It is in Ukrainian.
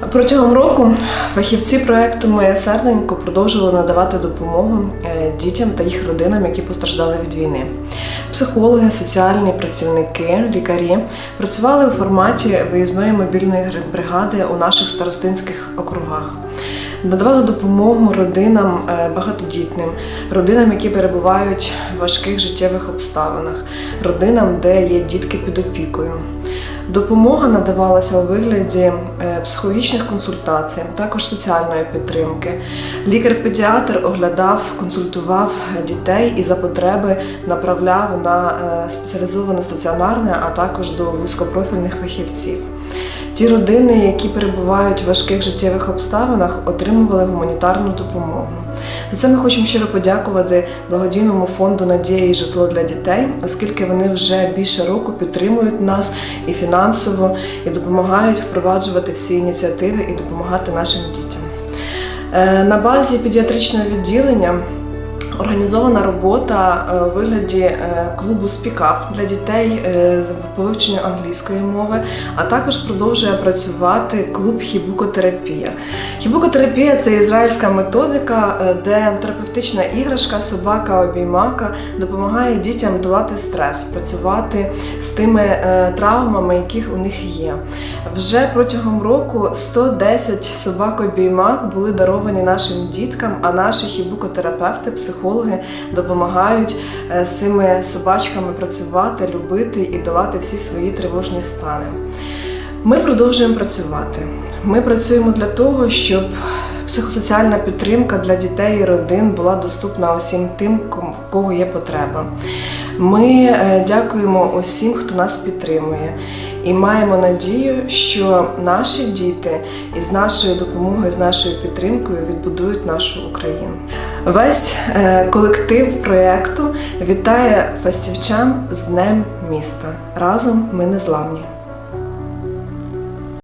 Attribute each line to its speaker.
Speaker 1: Протягом року фахівці проекту Моє серденько продовжували надавати допомогу е, дітям та їх родинам, які постраждали від війни. Психологи, соціальні працівники, лікарі працювали у форматі виїзної мобільної бригади у наших старостинських округах. Надавали допомогу родинам е, багатодітним, родинам, які перебувають в важких життєвих обставинах, родинам, де є дітки під опікою. Допомога надавалася у вигляді е, психологічних консультацій, також соціальної підтримки. Лікар-педіатр оглядав, консультував дітей і за потреби направляв на е, спеціалізоване стаціонарне, а також до вузькопрофільних фахівців. Ті родини, які перебувають в важких життєвих обставинах, отримували гуманітарну допомогу. За це ми хочемо щиро подякувати благодійному фонду Надія і житло для дітей, оскільки вони вже більше року підтримують нас і фінансово, і допомагають впроваджувати всі ініціативи і допомагати нашим дітям. Е, На базі педіатричного відділення організована робота е, у вигляді е, клубу спікап для дітей е, з- по вивченню англійської мови, а також продовжує працювати клуб хібукотерапія. Хібукотерапія це ізраїльська методика, де терапевтична іграшка, собака обіймака допомагає дітям долати стрес, працювати з тими травмами, яких у них є. Вже протягом року 110 собак-обіймак були даровані нашим діткам, а наші хібукотерапевти, психологи допомагають е, з цими собачками працювати, любити і долати всі свої тривожні стани. Ми продовжуємо працювати. Ми працюємо для того, щоб психосоціальна підтримка для дітей і родин була доступна усім тим, кого є потреба. Ми е, дякуємо усім, хто нас підтримує, і маємо надію, що наші діти із нашою допомогою, з нашою підтримкою відбудують нашу Україну. Весь е, колектив проєкту вітає фастівчан з Днем міста. Разом ми незламні.